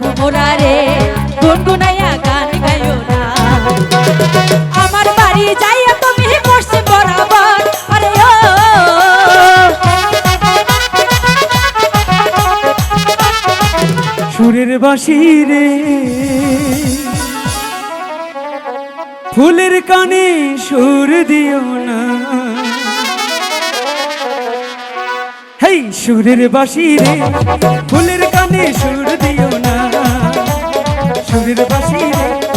ভোমরা রে গুনগুনাইয়া গান গায়ো না। আমার বাড়ি যাইয়া তুমি পশ্চিম বরাবর, আরে ও। সুরের বাসি রে, ফুলের কানে সুর দিও না। হেই, সুরের বাসি রে, ফুলের কানে সুর দিও না। শরীর বাসি রে।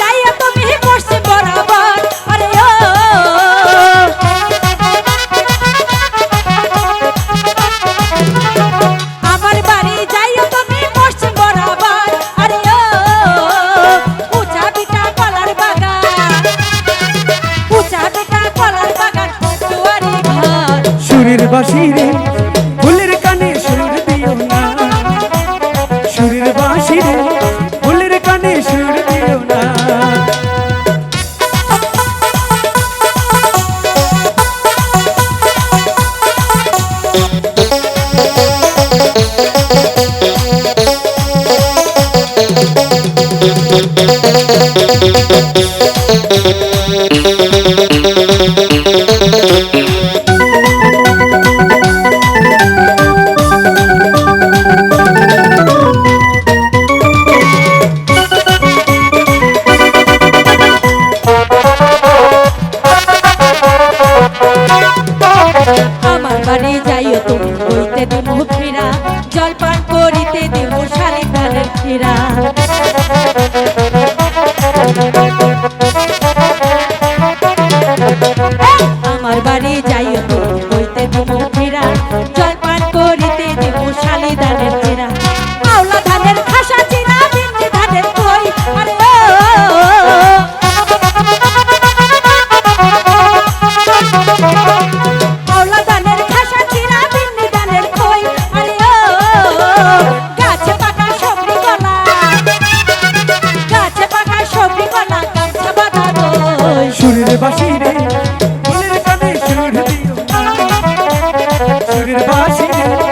যাইয়া তুমি করছি বরাবর। আরে ও। আমার বাড়ি যাইয়া তুমি করছি বরাবর। আরে ও। উঁচা বিটা কলার বাগান। উঁচা আমার বাড়ি যাইও তুমি। Sí.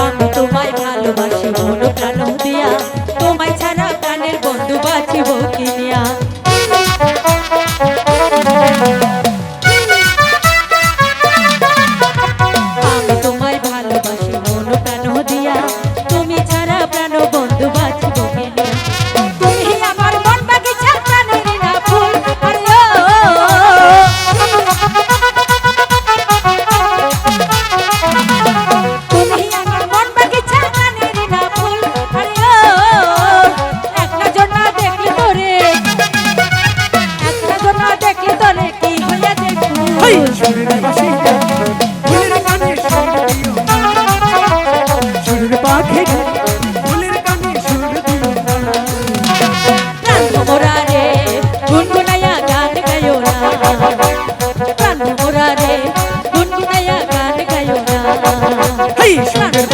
আমি তোমায় ভালোবাসি মন। হেই সুরের